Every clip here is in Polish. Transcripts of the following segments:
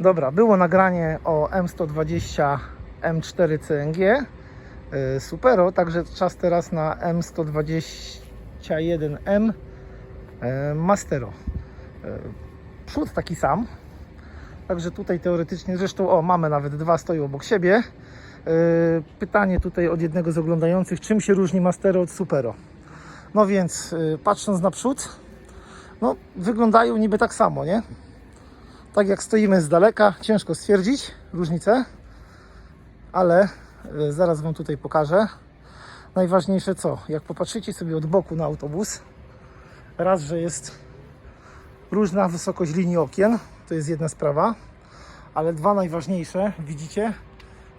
Dobra, było nagranie o M120 M4 CNG Supero, także czas teraz na M121M yy, Mastero. Yy, Przód taki sam, także tutaj teoretycznie, zresztą o, mamy nawet dwa, stoją obok siebie. Yy, Pytanie tutaj od jednego z oglądających, czym się różni Mastero od Supero? No więc patrząc na przód, no wyglądają niby tak samo, nie? Tak jak stoimy z daleka, ciężko stwierdzić różnicę, ale y, zaraz Wam tutaj pokażę. Najważniejsze co? Jak popatrzycie sobie od boku na autobus, raz, że jest różna wysokość linii okien, to jest jedna sprawa, ale dwa najważniejsze, widzicie,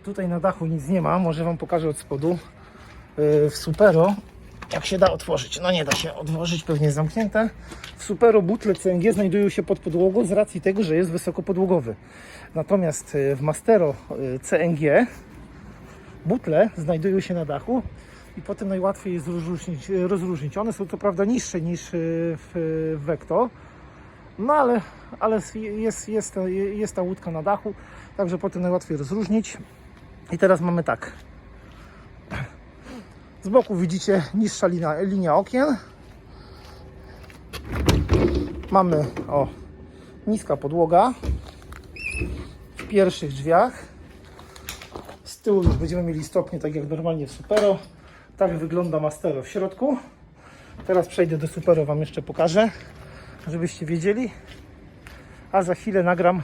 tutaj na dachu nic nie ma, może Wam pokażę od spodu. Y, W Supero, jak się da otworzyć, no nie da się otworzyć, pewnie zamknięte. W Supero butle CNG znajdują się pod podłogą z racji tego, że jest wysokopodłogowy. Natomiast y, w Mastero y, CNG butle znajdują się na dachu i potem najłatwiej jest rozróżnić, y, rozróżnić. One są co prawda niższe niż w Vecto, no ale, ale jest, jest, jest ta łódka na dachu, także potem najłatwiej rozróżnić. I teraz mamy tak. Z boku widzicie niższa linia, linia okien. Mamy o niska podłoga w pierwszych drzwiach. Z tyłu już będziemy mieli stopnie tak jak normalnie w Supero. Tak wygląda Mastero w środku. Teraz przejdę do Supero, Wam jeszcze pokażę, żebyście wiedzieli. A za chwilę nagram.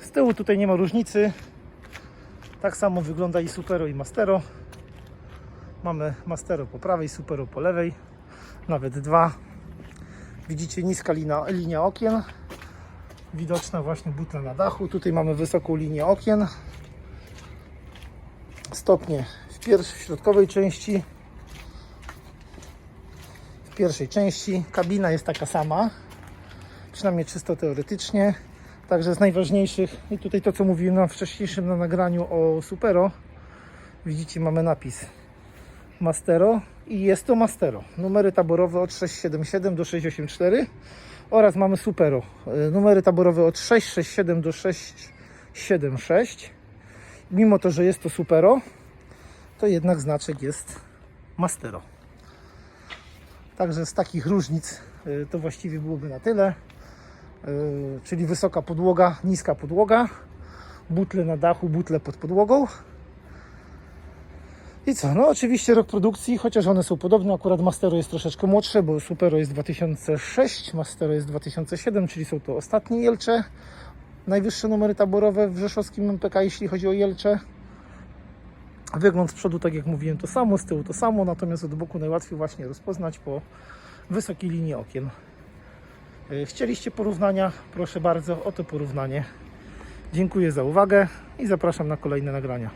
Z tyłu tutaj nie ma różnicy. Tak samo wygląda i Supero i Mastero. Mamy Mastero po prawej, Supero po lewej. Nawet dwa. Widzicie niska linia, linia okien. Widoczna właśnie butla na dachu. Tutaj mamy wysoką linię okien. Stopnie w pierwszej, środkowej części. W pierwszej części. Kabina jest taka sama. Przynajmniej czysto teoretycznie. Także z najważniejszych, i tutaj to co mówiłem na wcześniejszym na nagraniu o Supero, widzicie mamy napis Mastero i jest to Mastero. Numery taborowe od 677 do 684 oraz mamy Supero. Y, Numery taborowe od 667 do 676. Mimo to, że jest to Supero, to jednak znaczek jest Mastero. Także z takich różnic y, to właściwie byłoby na tyle. Y, Czyli wysoka podłoga, niska podłoga, butle na dachu, butle pod podłogą. I co? No oczywiście rok produkcji, chociaż one są podobne, akurat Mastero jest troszeczkę młodsze, bo Supero jest 2006, Mastero jest 2007, czyli są to ostatnie Jelcze. Najwyższe numery taborowe w rzeszowskim MPK, jeśli chodzi o Jelcze. Wygląd z przodu, tak jak mówiłem, to samo, z tyłu to samo, natomiast od boku najłatwiej właśnie rozpoznać po wysokiej linii okien. Y, Chcieliście porównania? Proszę bardzo, oto porównanie. Dziękuję za uwagę i zapraszam na kolejne nagrania.